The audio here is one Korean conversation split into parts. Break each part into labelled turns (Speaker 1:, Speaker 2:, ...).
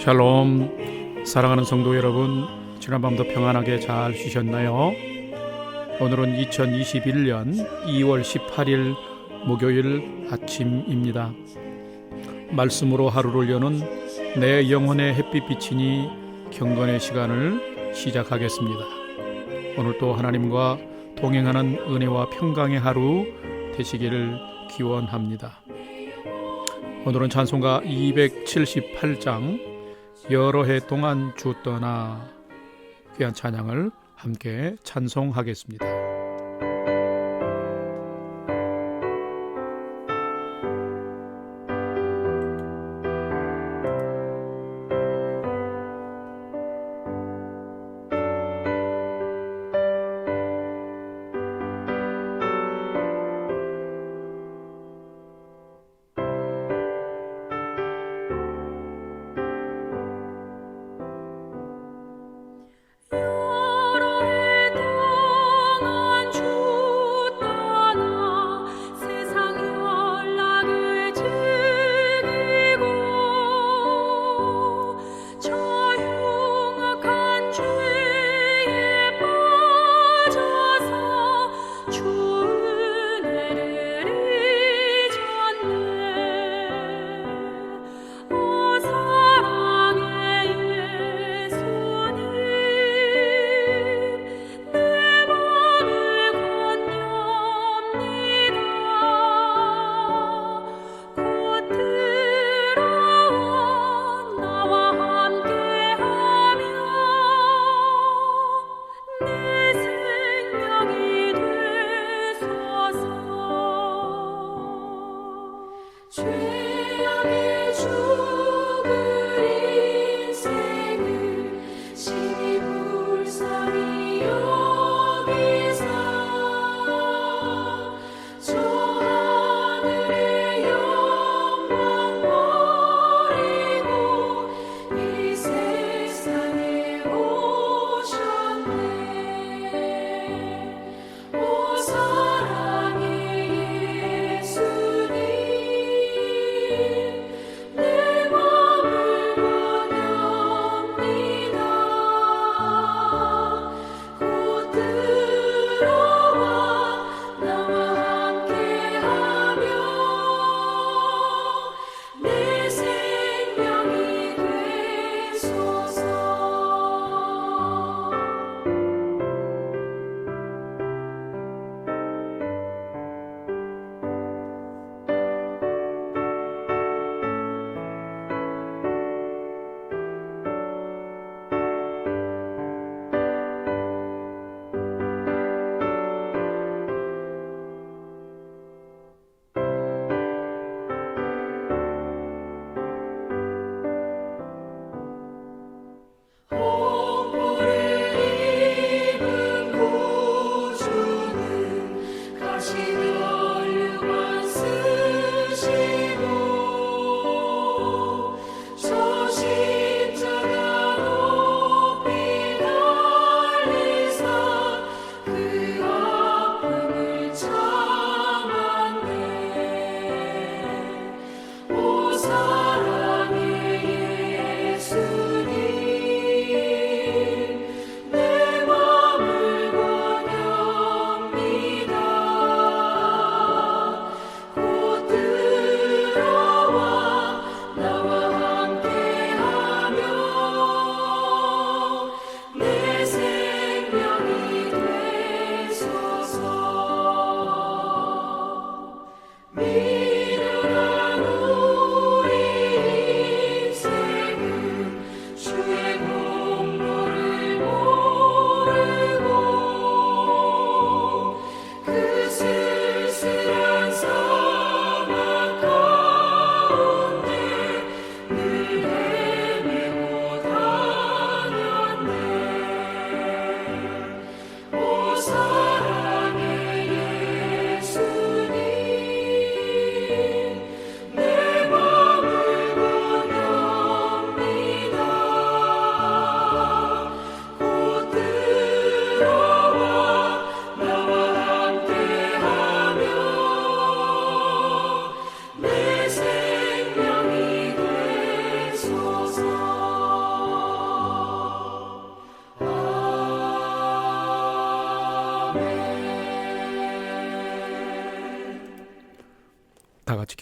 Speaker 1: 샬롬 사랑하는 성도 여러분 지난밤도 평안하게 잘 쉬셨나요? 오늘은 2021년 2월 18일 목요일 아침입니다. 말씀으로 하루를 여는 내 영혼의 햇빛 비치니 경건의 시간을 시작하겠습니다. 오늘도 하나님과 동행하는 은혜와 평강의 하루 되시기를 기원합니다. 오늘은 찬송가 278장 여러 해 동안 주 떠나 귀한 찬양을 함께 찬송하겠습니다.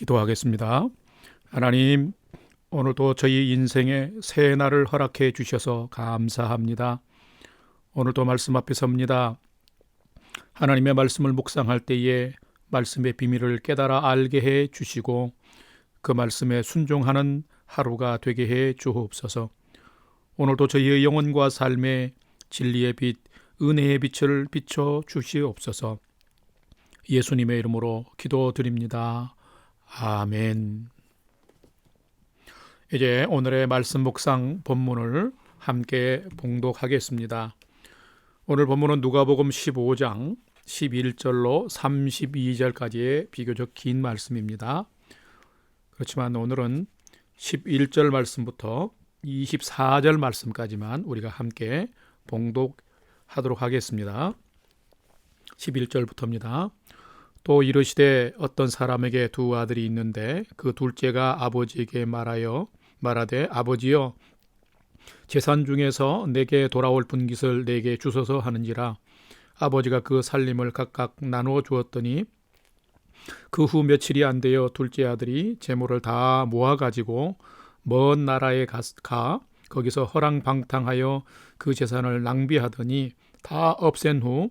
Speaker 2: 기도하겠습니다. 하나님, 오늘도 저희 인생에 새 날을 허락해 주셔서 감사합니다. 오늘도 말씀 앞에 섭니다. 하나님의 말씀을 묵상할 때에 말씀의 비밀을 깨달아 알게 해 주시고 그 말씀에 순종하는 하루가 되게 해 주옵소서. 오늘도 저희의 영혼과 삶에 진리의 빛, 은혜의 빛을 비춰 주시옵소서. 예수님의 이름으로 기도드립니다. 아멘. 이제 오늘의 말씀 묵상 본문을 함께 봉독하겠습니다. 오늘 본문은 누가복음 15장 11절로 32절까지의 비교적 긴 말씀입니다. 그렇지만 오늘은 11절 말씀부터 24절 말씀까지만 우리가 함께 봉독하도록 하겠습니다. 11절부터입니다. 또 이르시되 어떤 사람에게 두 아들이 있는데 그 둘째가 아버지에게 말하여 말하되 아버지여 재산 중에서 내게 돌아올 분깃을 내게 주소서 하는지라. 아버지가 그 살림을 각각 나누어 주었더니 그 후 며칠이 안 되어 둘째 아들이 재물을 다 모아 가지고 먼 나라에 가, 가 거기서 허랑방탕하여 그 재산을 낭비하더니 다 없앤 후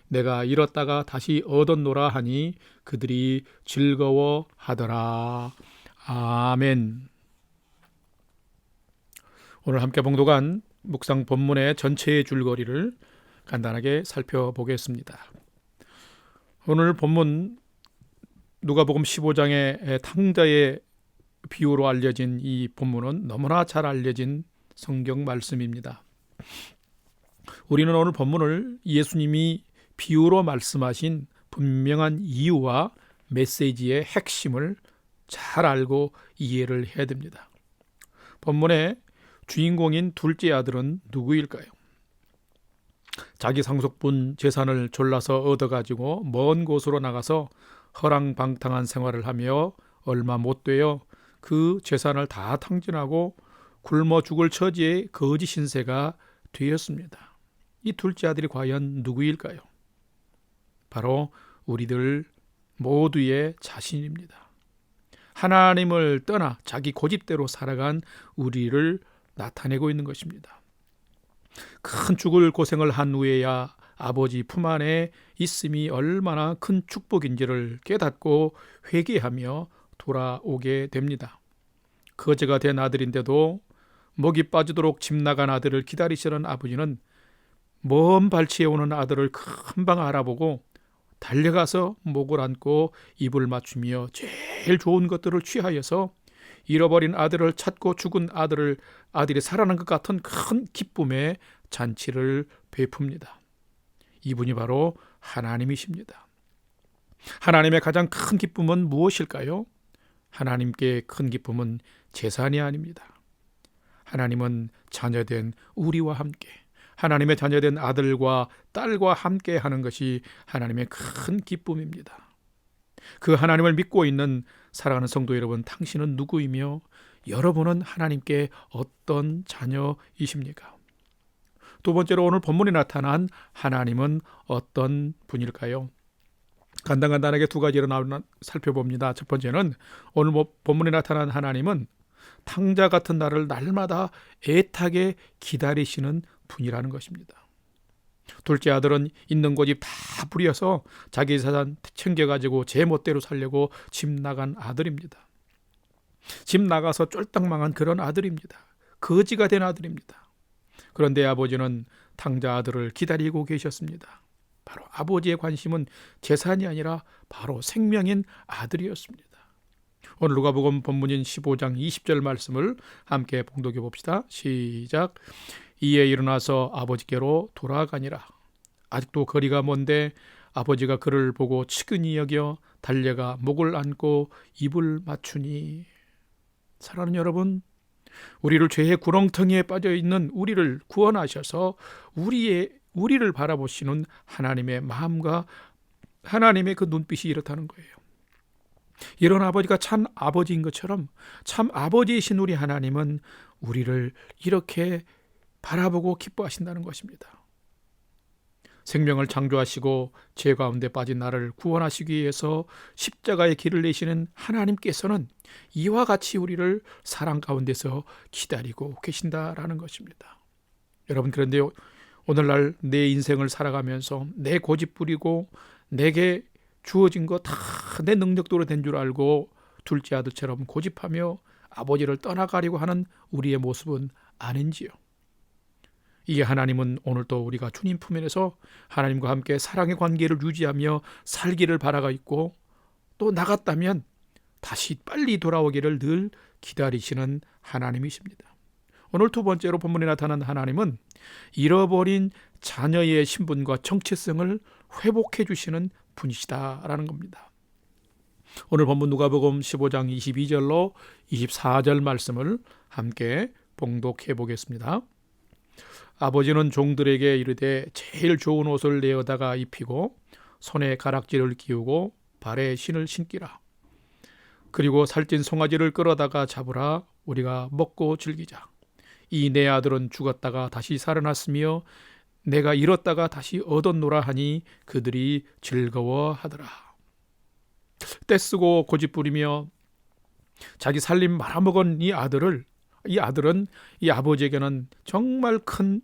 Speaker 2: 내가 잃었다가 다시 얻었노라 하니 그들이 즐거워하더라 아멘 오늘 함께 봉독한 묵상 본문의 전체의 줄거리를 간단하게 살펴보겠습니다. 오늘 본문 누가복음 15장의 탕자의 비유로 알려진 이 본문은 너무나 잘 알려진 성경 말씀입니다. 우리는 오늘 본문을 예수님이 비유로 말씀하신 분명한 이유와 메시지의 핵심을 잘 알고 이해를 해야 됩니다. 본문의 주인공인 둘째 아들은 누구일까요? 자기 상속분 재산을 졸라서 얻어가지고 먼 곳으로 나가서 허랑방탕한 생활을 하며 얼마 못 되어 그 재산을 다 탕진하고 굶어 죽을 처지의 거지 신세가 되었습니다. 이 둘째 아들이 과연 누구일까요? 바로 우리들 모두의 자신입니다. 하나님을 떠나 자기 고집대로 살아간 우리를 나타내고 있는 것입니다. 큰 죽을 고생을 한 후에야 아버지 품 안에 있음이 얼마나 큰 축복인지를 깨닫고 회개하며 돌아오게 됩니다. 거제가 된 아들인데도 목이 빠지도록 집 나간 아들을 기다리시는 아버지는 먼 발치에 오는 아들을 금방 알아보고 달려가서 목을 안고 입을 맞추며 제일 좋은 것들을 취하여서 잃어버린 아들을 찾고 죽은 아들을 아들이 살아난 것 같은 큰 기쁨의 잔치를 베풉니다. 이분이 바로 하나님이십니다. 하나님의 가장 큰 기쁨은 무엇일까요? 하나님께 큰 기쁨은 재산이 아닙니다. 하나님은 자녀된 우리와 함께 하나님의 자녀된 아들과 딸과 함께 하는 것이 하나님의 큰 기쁨입니다. 그 하나님을 믿고 있는 사랑하는 성도 여러분, 당신은 누구이며 여러분은 하나님께 어떤 자녀이십니까? 두 번째로 오늘 본문에 나타난 하나님은 어떤 분일까요? 간단간단하게 두 가지로 살펴봅니다. 첫 번째는 오늘 뭐 본문에 나타난 하나님은 탕자 같은 나를 날마다 애타게 기다리시는 분이라는 것입니다. 둘째 아들은 있는 고집 다 부려서 자기 재산 챙겨가지고 제 멋대로 살려고 집 나간 아들입니다. 집 나가서 쫄딱 망한 그런 아들입니다. 거지가 된 아들입니다. 그런데 아버지는 탕자 아들을 기다리고 계셨습니다. 바로 아버지의 관심은 재산이 아니라 바로 생명인 아들이었습니다. 오늘 누가복음 본문인 15장 20절 말씀을 함께 봉독해 봅시다. 시작. 이에 일어나서 아버지께로 돌아가니라. 아직도 거리가 먼데 아버지가 그를 보고 치근히 여겨 달려가 목을 안고 입을 맞추니 사랑하는 여러분 우리를 죄의 구렁텅이에 빠져 있는 우리를 구원하셔서 우리의 우리를 바라보시는 하나님의 마음과 하나님의 그 눈빛이 이렇다는 거예요. 이런 아버지가 참 아버지인 것처럼 참 아버지이신 우리 하나님은 우리를 이렇게 바라보고 기뻐하신다는 것입니다. 생명을 창조하시고 죄 가운데 빠진 나를 구원하시기 위해서 십자가의 길을 내시는 하나님께서는 이와 같이 우리를 사랑 가운데서 기다리고 계신다라는 것입니다. 여러분 그런데 오늘날 내 인생을 살아가면서 내 고집 부리고 내게 주어진 거 다 내 능력대로 된 줄 알고 둘째 아들처럼 고집하며 아버지를 떠나가려고 하는 우리의 모습은 아닌지요. 이게 하나님은 오늘도 우리가 주님 품에서 하나님과 함께 사랑의 관계를 유지하며 살기를 바라고 있고 또 나갔다면 다시 빨리 돌아오기를 늘 기다리시는 하나님이십니다. 오늘 두 번째로 본문에 나타난 하나님은 잃어버린 자녀의 신분과 정체성을 회복해 주시는 분이시다라는 겁니다. 오늘 본문 누가복음 15장 22절로 24절 말씀을 함께 봉독해 보겠습니다. 아버지는 종들에게 이르되 제일 좋은 옷을 내어다가 입히고 손에 가락지를 끼우고 발에 신을 신기라. 그리고 살찐 송아지를 끌어다가 잡으라 우리가 먹고 즐기자. 이 내 아들은 죽었다가 다시 살아났으며 내가 잃었다가 다시 얻었노라 하니 그들이 즐거워하더라. 떼쓰고 고집부리며 자기 살림 말아먹은 이 아들을 이 아들은 이 아버지에게는 정말 큰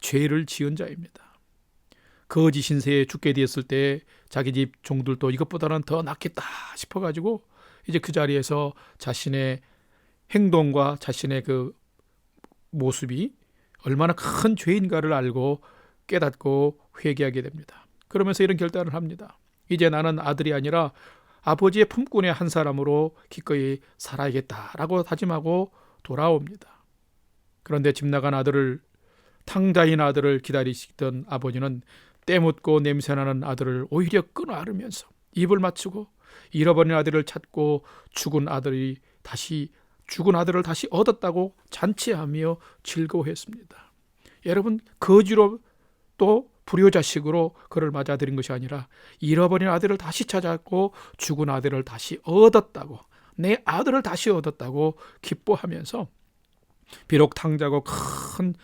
Speaker 2: 죄를 지은 자입니다. 거지 신세에 죽게 되었을 때 자기 집 종들도 이것보다는 더 낫겠다 싶어 가지고 이제 그 자리에서 자신의 행동과 자신의 그 모습이 얼마나 큰 죄인가를 알고 깨닫고 회개하게 됩니다. 그러면서 이런 결단을 합니다. 이제 나는 아들이 아니라 아버지의 품꾼의 한 사람으로 기꺼이 살아야겠다라고 다짐하고 돌아옵니다. 그런데 집 나간 아들을 탕자인 아들을 기다리시던 아버지는 때묻고 냄새나는 아들을 오히려 끊어안으면서 입을 맞추고 잃어버린 아들을 찾고 죽은 아들이 다시 죽은 아들을 다시 얻었다고 잔치하며 즐거워했습니다. 여러분 거지로 또 불효자식으로 그를 맞아들인 것이 아니라 잃어버린 아들을 다시 찾았고 죽은 아들을 다시 얻었다고 내 아들을 다시 얻었다고 기뻐하면서 비록 탕자고 큰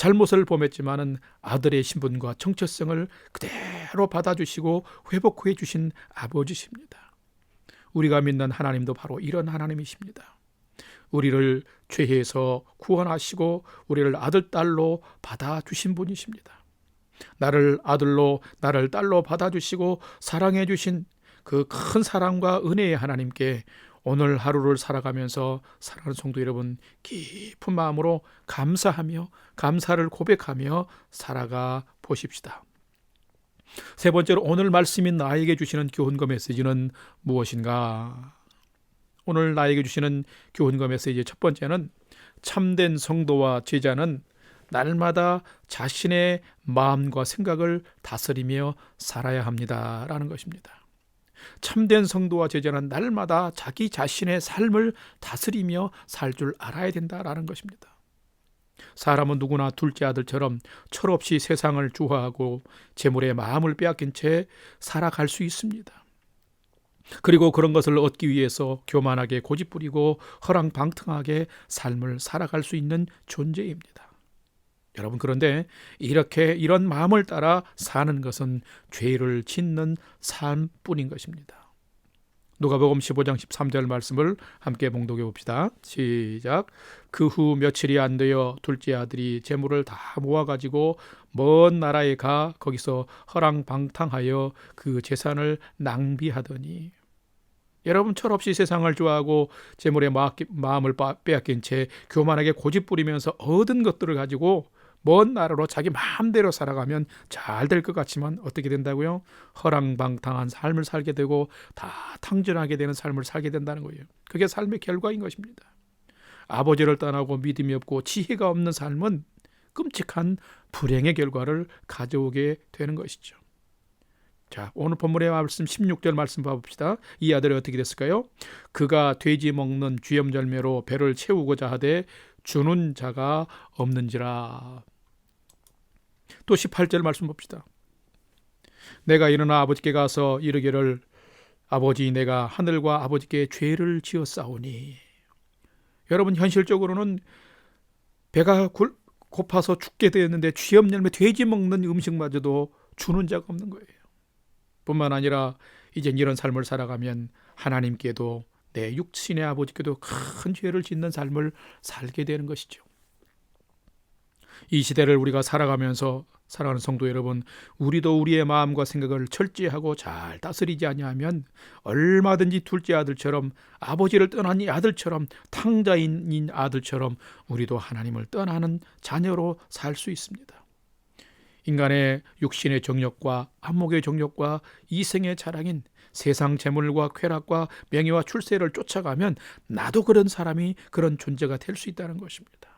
Speaker 2: 잘못을 범했지만은 아들의 신분과 정체성을 그대로 받아주시고 회복해 주신 아버지십니다. 우리가 믿는 하나님도 바로 이런 하나님이십니다. 우리를 죄에서 구원하시고 우리를 아들 딸로 받아 주신 분이십니다. 나를 아들로 나를 딸로 받아 주시고 사랑해 주신 그 큰 사랑과 은혜의 하나님께 오늘 하루를 살아가면서 사랑하는 성도 여러분 깊은 마음으로 감사하며 감사를 고백하며 살아가 보십시다. 세 번째로 오늘 말씀인 나에게 주시는 교훈과 메시지는 무엇인가? 오늘 나에게 주시는 교훈과 메시지 첫 번째는 참된 성도와 제자는 날마다 자신의 마음과 생각을 다스리며 살아야 합니다라는 것입니다. 참된 성도와 제자는 날마다 자기 자신의 삶을 다스리며 살 줄 알아야 된다라는 것입니다. 사람은 누구나 둘째 아들처럼 철없이 세상을 주화하고 재물의 마음을 빼앗긴 채 살아갈 수 있습니다. 그리고 그런 것을 얻기 위해서 교만하게 고집부리고 허랑방탕하게 삶을 살아갈 수 있는 존재입니다. 여러분 그런데 이렇게 이런 마음을 따라 사는 것은 죄를 짓는 삶뿐인 것입니다. 누가복음 15장 13절 말씀을 함께 봉독해 봅시다. 시작. 그 후 며칠이 안 되어 둘째 아들이 재물을 다 모아 가지고 먼 나라에 가 거기서 허랑방탕하여 그 재산을 낭비하더니 여러분 철없이 세상을 좋아하고 재물에 마음을 빼앗긴 채 교만하게 고집 부리면서 얻은 것들을 가지고 먼 나라로 자기 마음대로 살아가면 잘 될 것 같지만 어떻게 된다고요? 허랑방탕한 삶을 살게 되고 다 탕진하게 되는 삶을 살게 된다는 거예요. 그게 삶의 결과인 것입니다. 아버지를 떠나고 믿음이 없고 지혜가 없는 삶은 끔찍한 불행의 결과를 가져오게 되는 것이죠. 자, 오늘 본문의 말씀 16절 말씀 봐봅시다. 이 아들이 어떻게 됐을까요? 그가 돼지 먹는 쥐염절매로 배를 채우고자 하되 주는 자가 없는지라. 또 18절 말씀 봅시다. 내가 일어나 아버지께 가서 이르기를 아버지 내가 하늘과 아버지께 죄를 지었사오니 여러분 현실적으로는 배가 굴, 고파서 죽게 되었는데 쥐염열매 돼지 먹는 음식마저도 주는 자가 없는 거예요. 뿐만 아니라 이제 이런 삶을 살아가면 하나님께도 내 육신의 아버지께도 큰 죄를 짓는 삶을 살게 되는 것이죠. 이 시대를 우리가 살아가면서 사랑하는 성도 여러분, 우리도 우리의 마음과 생각을 철저하고 잘 다스리지 아니하면 얼마든지 둘째 아들처럼 아버지를 떠난 이 아들처럼 탕자인 아들처럼 우리도 하나님을 떠나는 자녀로 살 수 있습니다. 인간의 육신의 정욕과 안목의 정욕과 이생의 자랑인 세상 재물과 쾌락과 명예와 출세를 쫓아가면 나도 그런 사람이 그런 존재가 될 수 있다는 것입니다.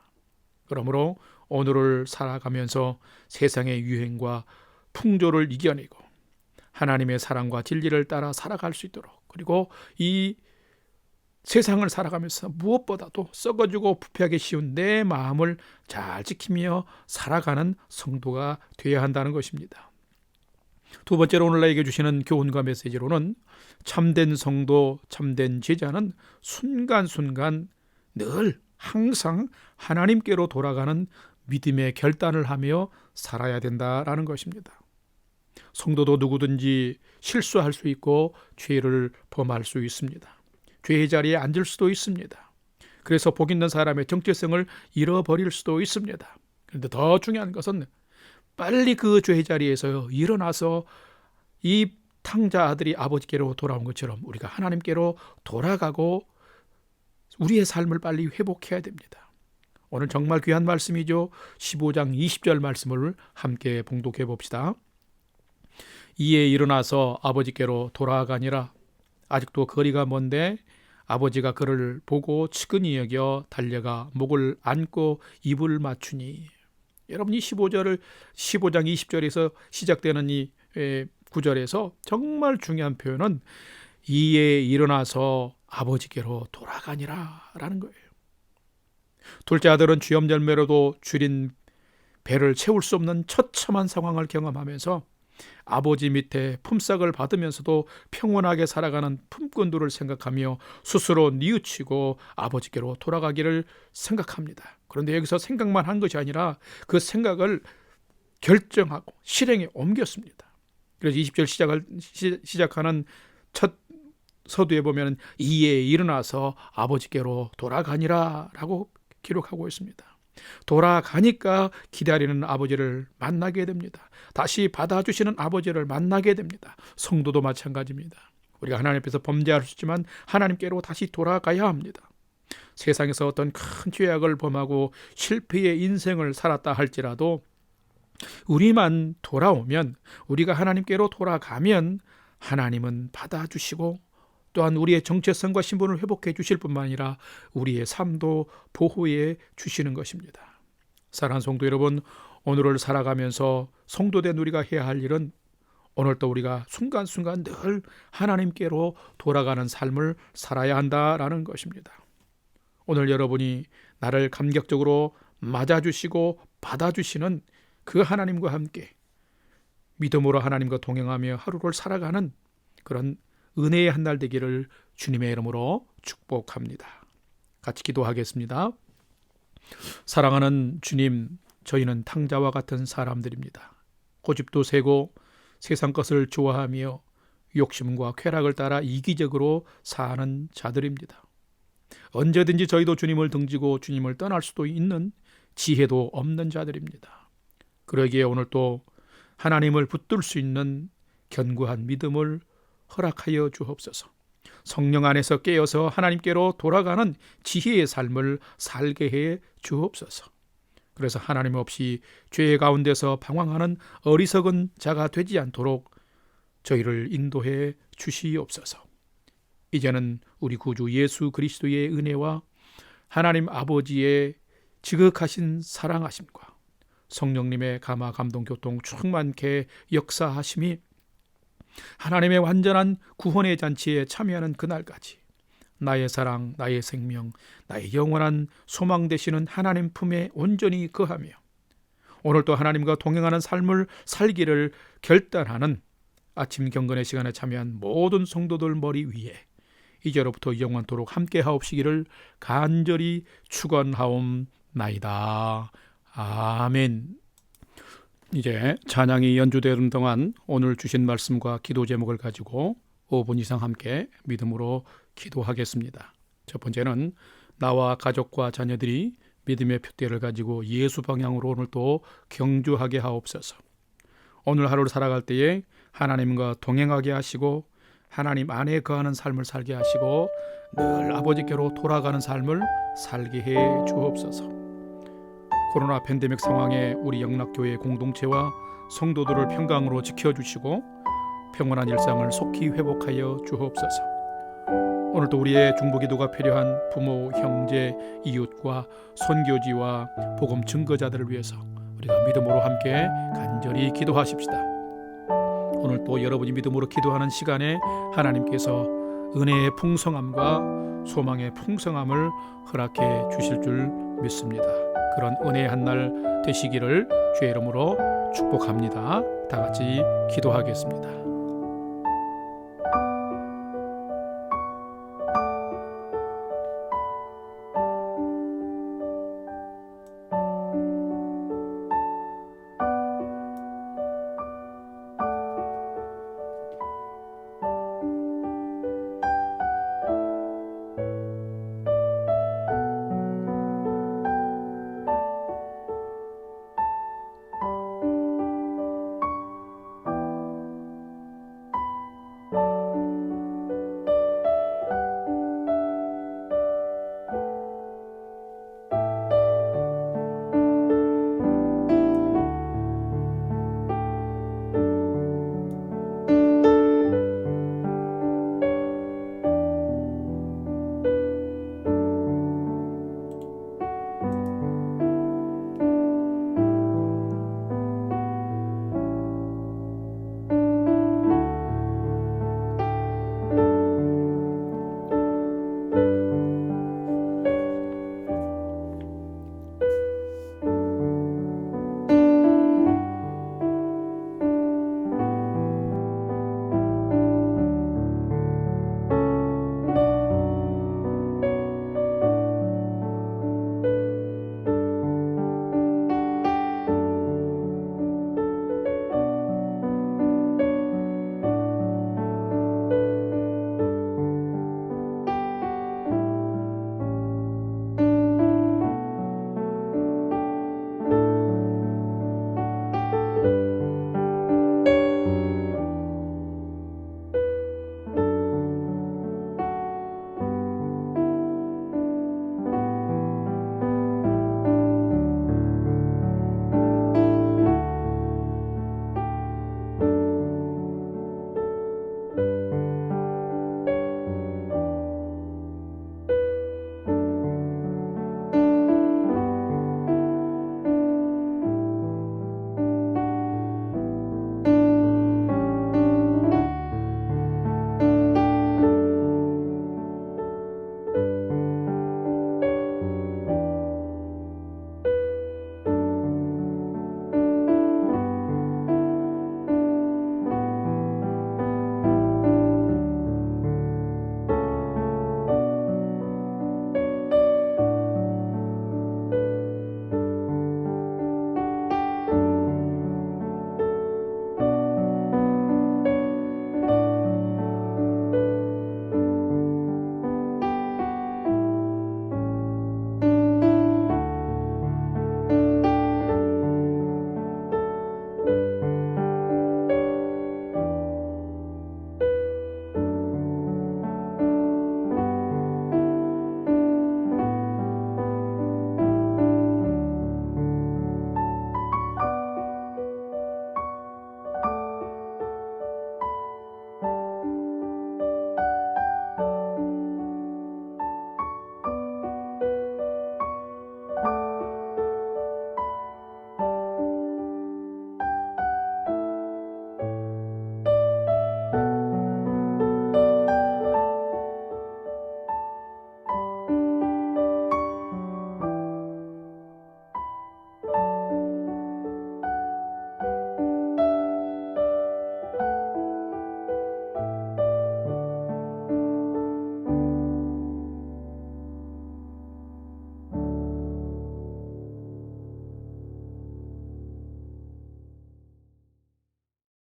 Speaker 2: 그러므로 오늘을 살아가면서 세상의 유행과 풍조를 이겨내고 하나님의 사랑과 진리를 따라 살아갈 수 있도록 그리고 이 세상을 살아가면서 무엇보다도 썩어지고 부패하기 쉬운 내 마음을 잘 지키며 살아가는 성도가 되어야 한다는 것입니다. 두 번째로 오늘 나에게 주시는 교훈과 메시지로는 참된 성도, 참된 제자는 순간순간 늘 항상 하나님께로 돌아가는 믿음의 결단을 하며 살아야 된다라는 것입니다. 성도도 누구든지 실수할 수 있고 죄를 범할 수 있습니다. 죄의 자리에 앉을 수도 있습니다. 그래서 복 있는 사람의 정체성을 잃어버릴 수도 있습니다. 그런데 더 중요한 것은 빨리 그 죄의 자리에서 일어나서 이 탕자 아들이 아버지께로 돌아온 것처럼 우리가 하나님께로 돌아가고 우리의 삶을 빨리 회복해야 됩니다. 오늘 정말 귀한 말씀이죠. 15장 20절 말씀을 함께 봉독해 봅시다. 이에 일어나서 아버지께로 돌아가니라. 아직도 거리가 먼데 아버지가 그를 보고 측은히 여겨 달려가 목을 안고 입을 맞추니 여러분이 15절을 15장 20절에서 시작되는 이 구절에서 정말 중요한 표현은 이에 일어나서 아버지께로 돌아가니라라는 거예요. 둘째 아들은 쥐염절매로도 줄인 배를 채울 수 없는 처참한 상황을 경험하면서 아버지 밑에 품삯을 받으면서도 평온하게 살아가는 품꾼들을 생각하며 스스로 뉘우치고 아버지께로 돌아가기를 생각합니다. 그런데 여기서 생각만 한 것이 아니라 그 생각을 결정하고 실행에 옮겼습니다. 그래서 20절 시작을 시작하는 첫 서두에 보면 이에 일어나서 아버지께로 돌아가니라라고 기록하고 있습니다. 돌아가니까 기다리는 아버지를 만나게 됩니다. 다시 받아주시는 아버지를 만나게 됩니다. 성도도 마찬가지입니다. 우리가 하나님 앞에서 범죄할 수 있지만 하나님께로 다시 돌아가야 합니다. 세상에서 어떤 큰 죄악을 범하고 실패의 인생을 살았다 할지라도 우리만 돌아오면 우리가 하나님께로 돌아가면 하나님은 받아주시고 또한 우리의 정체성과 신분을 회복해 주실 뿐만 아니라 우리의 삶도 보호해 주시는 것입니다. 사랑하는 성도 여러분, 오늘을 살아가면서 성도된 우리가 해야 할 일은 오늘도 우리가 순간순간 늘 하나님께로 돌아가는 삶을 살아야 한다라는 것입니다. 오늘 여러분이 나를 감격적으로 맞아주시고 받아주시는 그 하나님과 함께 믿음으로 하나님과 동행하며 하루를 살아가는 그런 은혜의 한 날 되기를 주님의 이름으로 축복합니다. 같이 기도하겠습니다. 사랑하는 주님, 저희는 탕자와 같은 사람들입니다. 고집도 세고 세상 것을 좋아하며 욕심과 쾌락을 따라 이기적으로 사는 자들입니다. 언제든지 저희도 주님을 등지고 주님을 떠날 수도 있는 지혜도 없는 자들입니다. 그러기에 오늘 또 하나님을 붙들 수 있는 견고한 믿음을 허락하여 주옵소서. 성령 안에서 깨어서 하나님께로 돌아가는 지혜의 삶을 살게 해 주옵소서. 그래서 하나님 없이 죄 가운데서 방황하는 어리석은 자가 되지 않도록 저희를 인도해 주시옵소서. 이제는 우리 구주 예수 그리스도의 은혜와 하나님 아버지의 지극하신 사랑하심과 성령님의 감화 감동 교통 충만케 역사하심이 하나님의 완전한 구원의 잔치에 참여하는 그날까지 나의 사랑, 나의 생명, 나의 영원한 소망 되시는 하나님 품에 온전히 거하며 오늘도 하나님과 동행하는 삶을 살기를 결단하는 아침 경건의 시간에 참여한 모든 성도들 머리 위에 이제로부터 영원토록 함께 하옵시기를 간절히 축원하옵나이다. 아멘. 이제 찬양이 연주되는 동안 오늘 주신 말씀과 기도 제목을 가지고 5분 이상 함께 믿음으로 기도하겠습니다. 첫 번째는 나와 가족과 자녀들이 믿음의 표대를 가지고 예수 방향으로 오늘 또 경주하게 하옵소서. 오늘 하루를 살아갈 때에 하나님과 동행하게 하시고 하나님 안에 거하는 삶을 살게 하시고 늘 아버지께로 돌아가는 삶을 살게 해 주옵소서. 코로나 팬데믹 상황에 우리 영락교회 공동체와 성도들을 평강으로 지켜주시고 평온한 일상을 속히 회복하여 주옵소서. 오늘도 우리의 중보기도가 필요한 부모, 형제, 이웃과 선교지와 복음 증거자들을 위해서 우리가 믿음으로 함께 간절히 기도하십시다. 오늘 또 여러분이 믿음으로 기도하는 시간에 하나님께서 은혜의 풍성함과 소망의 풍성함을 허락해 주실 줄 믿습니다. 그런 은혜의 한 날 되시기를 주의 이름으로 축복합니다. 다 같이 기도하겠습니다.